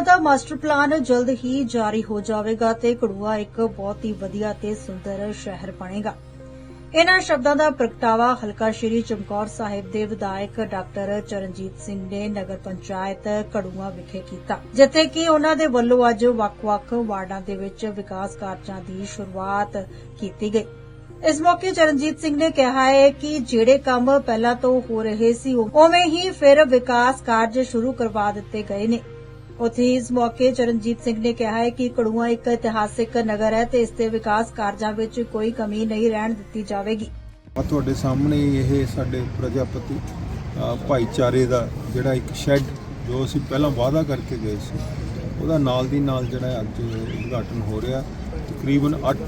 ਦਾ master plan ਜਲਦ ਹੀ ਜਾਰੀ ਹੋ ਜਾਵੇਗਾ ਤੇ ਕੜੂਆ ਇੱਕ ਬਹੁਤ ਹੀ ਵਧੀਆ ਤੇ ਸੁੰਦਰ ਸ਼ਹਿਰ ਬਣੇਗਾ। ਇਹਨਾਂ ਸ਼ਬਦਾਂ ਦਾ ਪ੍ਰਗਟਾਵਾ ਹਲਕਾ ਸ਼੍ਰੀ ਚਮਕੌਰ ਸਾਹਿਬ ਦੇ ਵਿਧਾਇਕ ਡਾਕਟਰ ਚਰਨਜੀਤ ਸਿੰਘ ਨੇ ਨਗਰ ਪੰਚਾਇਤ ਕੜੂਆ ਵਿਖੇ ਕੀਤਾ, ਜਿੱਥੇ ਕਿ ਉਹਨਾਂ ਦੇ ਵੱਲੋਂ ਅੱਜ ਵੱਖ-ਵੱਖ ਵਾਰਡਾਂ ਦੇ ਵਿੱਚ ਵਿਕਾਸ ਕਾਰਜਾਂ ਦੀ ਸ਼ੁਰੂਆਤ ਕੀਤੀ ਗਈ। ਇਸ ਮੌਕੇ ਚਰਨਜੀਤ ਸਿੰਘ ਨੇ ਕਿਹਾ ਹੈ ਕਿ ਜਿਹੜੇ ਕੰਮ ਪਹਿਲਾਂ ਤੋਂ ਹੋ ਰਹੇ ਸੀ ਉਵੇਂ ਹੀ ਫਿਰ ਵਿਕਾਸ ਕਾਰਜ ਸ਼ੁਰੂ ਕਰਵਾ ਦਿੱਤੇ ਗਏ ਨੇ। ਉੱਥੇ ਇਸ ਮੌਕੇ ਚਰਨਜੀਤ ਸਿੰਘ ਨੇ ਕਿਹਾ ਹੈ ਕਿ ਕੜੂਆ ਇੱਕ ਇਤਿਹਾਸਿਕ ਨਗਰ ਹੈ ਤੇ ਇਸ ਦੇ ਵਿਕਾਸ ਕਾਰਜਾਂ ਵਿੱਚ ਕੋਈ ਕਮੀ ਨਹੀਂ ਰਹਿਣ ਦਿੱਤੀ ਜਾਵੇਗੀ। ਆ ਤੁਹਾਡੇ ਸਾਹਮਣੇ ਇਹ ਸਾਡੇ ਪ੍ਰਜਾਪਤੀ ਅ, ਭਾਈਚਾਰੇ ਦਾ ਜਿਹੜਾ ਇੱਕ ਸ਼ੈੱਡ ਜੋ ਅਸੀਂ ਪਹਿਲਾਂ ਵਾਅਦਾ ਕਰਕੇ ਗਏ ਸੀ ਉਹਦਾ ਨਾਲ ਦੀ ਨਾਲ ਜਿਹੜਾ ਹੈ ਅੱਜ ਉਦਘਾਟਨ ਹੋ ਰਿਹਾ। ਤਕਰੀਬਨ 8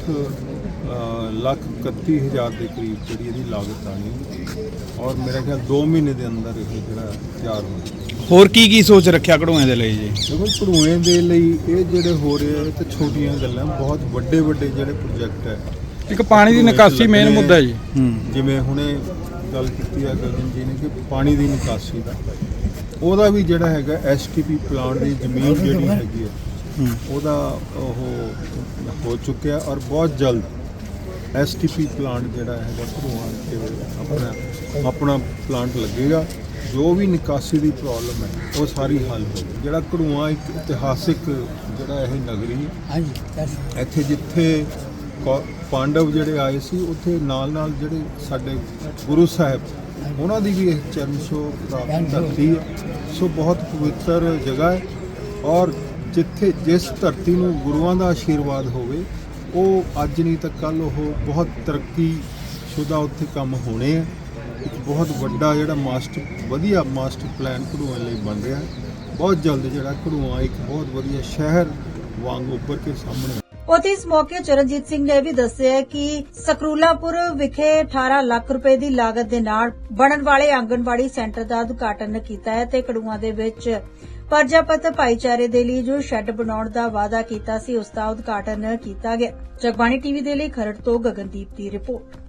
ਲੱਖ 31 ਹਜ਼ਾਰ ਦੇ ਕਰੀਬ ਜਿਹੜੀ ਇਹਦੀ ਲਾਗਤ ਆਣੀ ਹੈ। ਔਰ ਮੇਰਾ ਖਿਆਲ 2 ਮਹੀਨੇ ਦੇ ਅੰਦਰ ਇਹ ਜਿਹੜਾ ਤਿਆਰ ਹੋ ਜਾਏਗਾ ਹੋਰ ਕੀ ਕੀ ਸੋਚ ਰੱਖਿਆ ਕਢੂਆਂ ਦੇ ਲਈ ਜੀ? ਦੇਖੋ ਭੜੂਏ ਦੇ ਲਈ ਇਹ ਜਿਹੜੇ ਹੋ ਰਹੇ ਆ ਤਾਂ ਛੋਟੀਆਂ ਗੱਲਾਂ ਬਹੁਤ ਵੱਡੇ ਵੱਡੇ ਜਿਹੜੇ ਪ੍ਰੋਜੈਕਟ ਹੈ ਇੱਕ ਪਾਣੀ ਦੀ ਨਿਕਾਸੀ ਮੇਨ ਮੁੱਦਾ ਹੈ। ਜੀ ਜਿਵੇਂ ਹੁਣੇ ਗੱਲ ਕੀਤੀ ਹੈ ਗਗਨ ਜੀ ਨੇ ਕਿ ਪਾਣੀ ਦੀ ਨਿਕਾਸੀ ਦਾ। ਉਹਦਾ ਵੀ ਜਿਹੜਾ ਹੈਗਾ ਐਸਟੀਪੀ ਪਲਾਂਟ ਦੀ ਜ਼ਮੀਨ ਜਿਹੜੀ ਹੈਗੀ ਹੈ ਹੂੰ। ਉਹਦਾ ਉਹ ਹੋ ਚੁੱਕਿਆ ਔਰ ਬਹੁਤ ਜਲਦ ਐਸਟੀਪੀ ਪਲਾਂਟ ਜਿਹੜਾ ਹੈਗਾ ਭਰੂਆਂ ਤੇ ਆਪਣਾ ਆਪਣਾ ਪਲਾਂਟ ਲੱਗੇਗਾ। ਜੋ ਵੀ ਨਿਕਾਸੀ ਦੀ ਪ੍ਰੋਬਲਮ ਹੈ ਉਹ ਸਾਰੀ ਹੱਲ ਹੋਵੇਗੀ ਜਿਹੜਾ ਘੜੂਆਂ ਇੱਕ ਇਤਿਹਾਸਿਕ ਜਿਹੜਾ ਇਹ ਨਗਰੀ ਹੈ ਇੱਥੇ ਜਿੱਥੇ ਕੌ- ਪਾਂਡਵ ਜਿਹੜੇ ਆਏ ਸੀ ਉੱਥੇ ਨਾਲ ਨਾਲ ਜਿਹੜੇ ਸਾਡੇ ਗੁਰੂ ਸਾਹਿਬ ਉਹਨਾਂ ਦੀ ਵੀ ਇਹ ਚਰਨ ਛੋਹ ਪ੍ਰਾਪਤ ਧਰਤੀ ਹੈ। ਸੋ ਬਹੁਤ ਪਵਿੱਤਰ ਜਗ੍ਹਾ ਹੈ ਔਰ ਜਿੱਥੇ ਜਿਸ ਧਰਤੀ ਨੂੰ ਗੁਰੂਆਂ ਦਾ ਆਸ਼ੀਰਵਾਦ ਹੋਵੇ ਉਹ ਅੱਜ ਨਹੀਂ ਤਾਂ ਕੱਲ ਉਹ ਬਹੁਤ ਤਰੱਕੀ ਸ਼ੁਦਾ ਉੱਥੇ ਕੰਮ ਹੋਣੇ ਆ ਇੱਕ ਬਹੁਤ ਵੱਡਾ ਜਿਹੜਾ ਮਾਸਟਰ, ਵਧੀਆ ਮਾਸਟਰ ਪਲਾਨ ਘੜੂਆਂ ਲਈ ਬਣ ਰਿਹਾ ਹੈ। ਬਹੁਤ ਜਲਦ ਜਿਹੜਾ ਘੜੂਆਂ ਇੱਕ ਬਹੁਤ ਵਧੀਆ ਸ਼ਹਿਰ ਵਾਂਗ ਉੱਭਰ ਕੇ ਸਾਹਮਣੇ ਉੱਥੇ ਇਸ ਮੌਕੇ ਚਰਨਜੀਤ ਸਿੰਘ ਨੇ ਵੀ ਦੱਸਿਆ ਕਿ ਸਕਰੂਲਾਪੁਰ ਵਿਖੇ 18 ਲੱਖ ਰੁਪਏ ਦੀ ਲਾਗਤ ਦੇ ਨਾਲ ਬਣਨ ਵਾਲੇ ਆਂਗਣਵਾੜੀ ਸੈਂਟਰ ਦਾ ਉਦਘਾਟਨ ਕੀਤਾ ਹੈ ਤੇ ਕੜੂਆਂ ਦੇ ਵਿੱਚ ਪਰਜਾਪਤ ਭਾਈਚਾਰੇ ਦੇ ਲਈ ਜੋ ਸ਼ੈੱਡ ਬਣਾਉਣ ਦਾ ਵਾਅਦਾ ਕੀਤਾ ਸੀ, ਉਸ ਦਾ ਉਦਘਾਟਨ ਕੀਤਾ ਗਿਆ। ਜਗਬਾਣੀ ਟੀਵੀ ਦੇ ਲਈ ਖਰੜ ਤੋਂ ਗਗਨਦੀਪ ਦੀ ਰਿਪੋਰਟ।